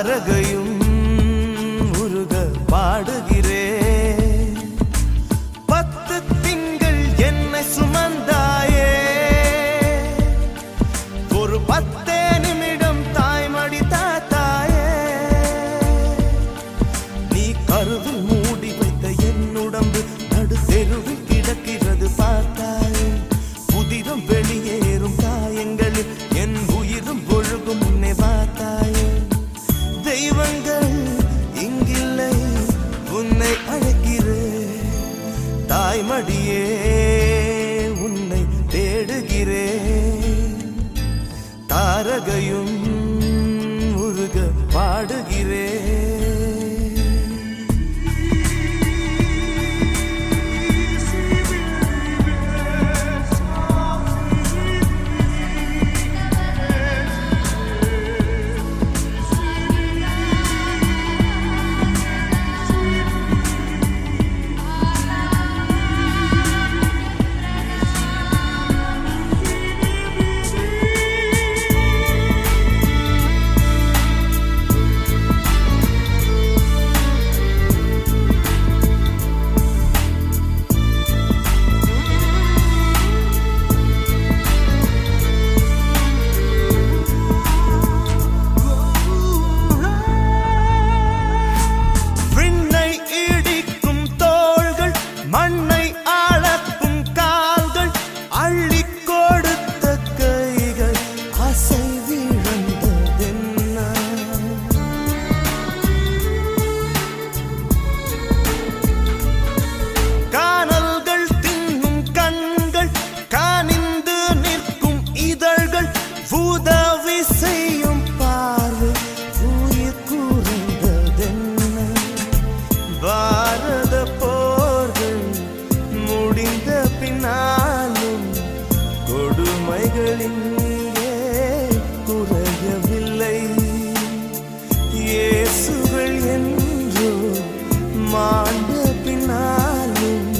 தாரகையும் உருக பாடுகிறே. பத்து திங்கள் என்னை சுமந்தாயே. ஒரு பத்து தாய்மடியே உன்னை தேடுகிறேன். தாரகையும் குறைகள் இங்கே குறையவில்லை. இயேசுகள் என்றோ மாண்ட பின்னாலும்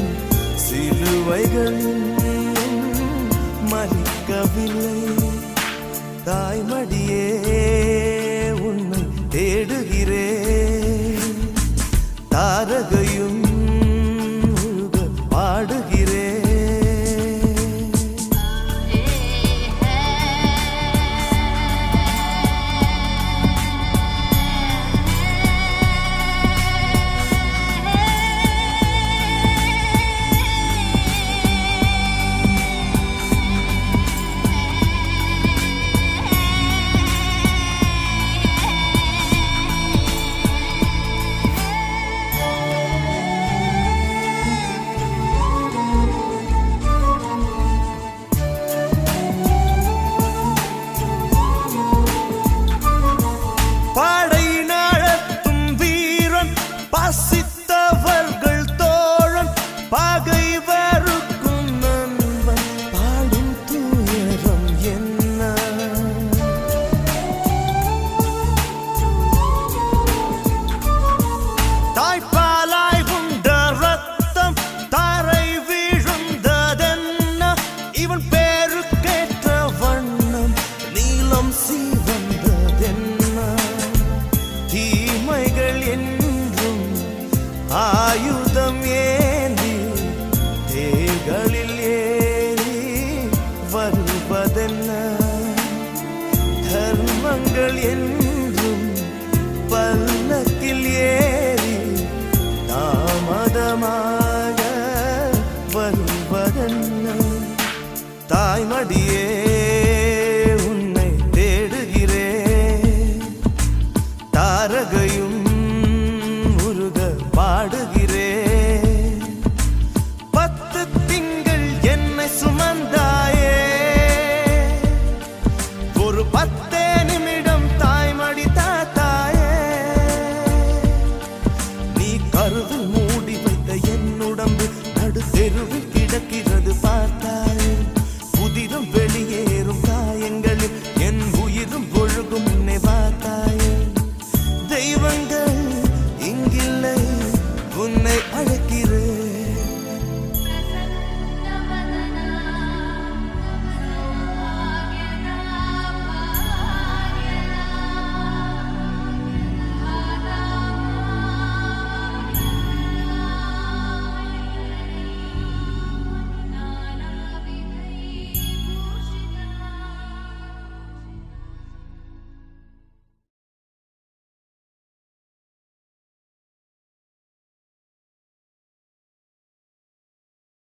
I see. என்பதென்ன தர்மங்கள் என்றும் பல்லக்கில் ஏறி தாமதமாக வருவதென்ன? தாய்மடியே